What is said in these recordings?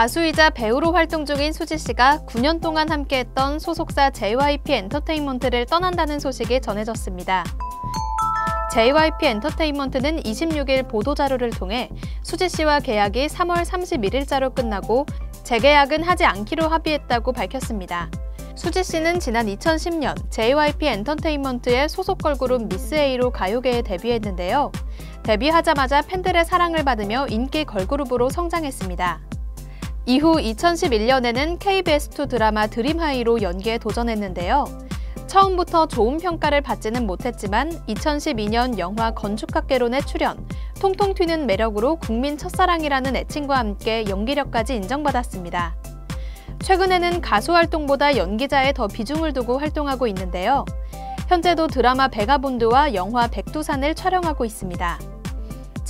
가수이자 배우로 활동 중인 수지 씨가 9년 동안 함께했던 소속사 JYP 엔터테인먼트를 떠난다는 소식이 전해졌습니다. JYP 엔터테인먼트는 26일 보도자료를 통해 수지 씨와 계약이 3월 31일자로 끝나고 재계약은 하지 않기로 합의했다고 밝혔습니다. 수지 씨는 지난 2010년 JYP 엔터테인먼트의 소속 걸그룹 미스 A로 가요계에 데뷔했는데요. 데뷔하자마자 팬들의 사랑을 받으며 인기 걸그룹으로 성장했습니다. 이후 2011년에는 KBS2 드라마 드림하이로 연기에 도전했는데요. 처음부터 좋은 평가를 받지는 못했지만 2012년 영화 건축학개론에 출연, 통통 튀는 매력으로 국민 첫사랑이라는 애칭과 함께 연기력까지 인정받았습니다. 최근에는 가수 활동보다 연기자에 더 비중을 두고 활동하고 있는데요. 현재도 드라마 베가본드와 영화 백두산을 촬영하고 있습니다.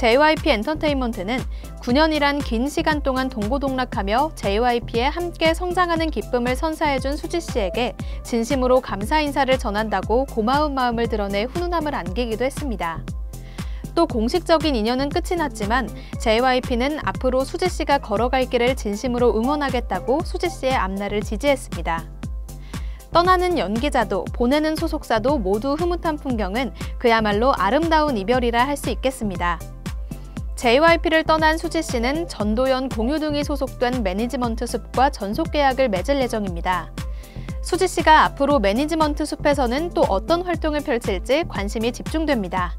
JYP 엔터테인먼트는 9년이란 긴 시간 동안 동고동락하며 JYP에 함께 성장하는 기쁨을 선사해준 수지 씨에게 진심으로 감사 인사를 전한다고 고마운 마음을 드러내 훈훈함을 안기기도 했습니다. 또 공식적인 인연은 끝이 났지만 JYP는 앞으로 수지 씨가 걸어갈 길을 진심으로 응원하겠다고 수지 씨의 앞날을 지지했습니다. 떠나는 연기자도 보내는 소속사도 모두 흐뭇한 풍경은 그야말로 아름다운 이별이라 할 수 있겠습니다. JYP를 떠난 수지 씨는 전도연 공유 등이 소속된 매니지먼트 숲과 전속 계약을 맺을 예정입니다. 수지 씨가 앞으로 매니지먼트 숲에서는 또 어떤 활동을 펼칠지 관심이 집중됩니다.